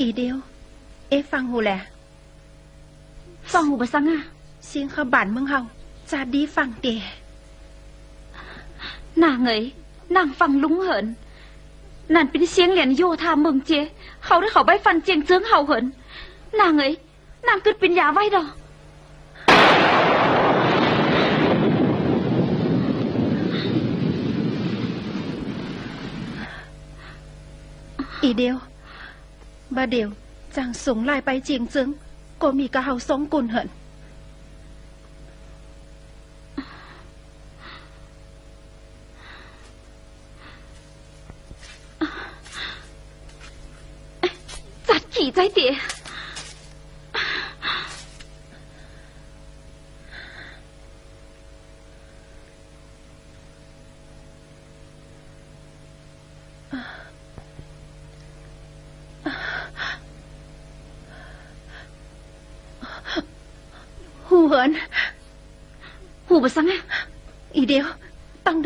อีเดียว เอ๊ะฟังหูแหละฟังหูบะซังอะเสียงขบานเมืองเฮาจาดีฟังเตะนางเอ๋ยนางฟังลุงเหินนั่นเป็นเสียงเหรียญโยธาเมืองเจ เขาได้เขาใบฟันเจียงเจืองเฮาเหินนางเอ๋ยนางกึดปิญญาไว้ดอกอีเดียว Ba điều, chàng sống lại bay chiến dưỡng, cô mì cả hào sống cùn hận. Chặt chỉ trái tỉa. hư hơn hư bờ sáng ý điều tăng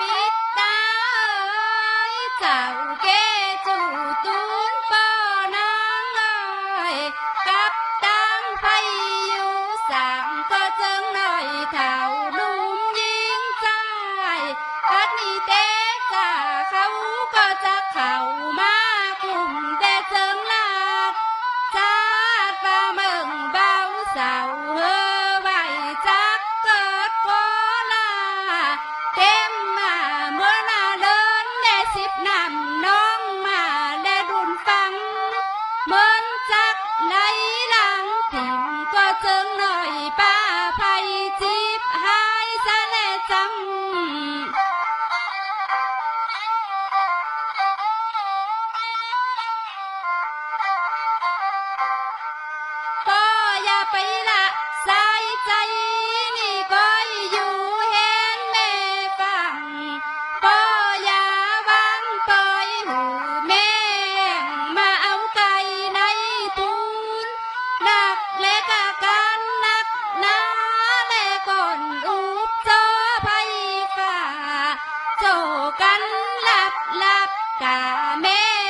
biết ta ơi cầu kêu lanh lạp lạp cà mê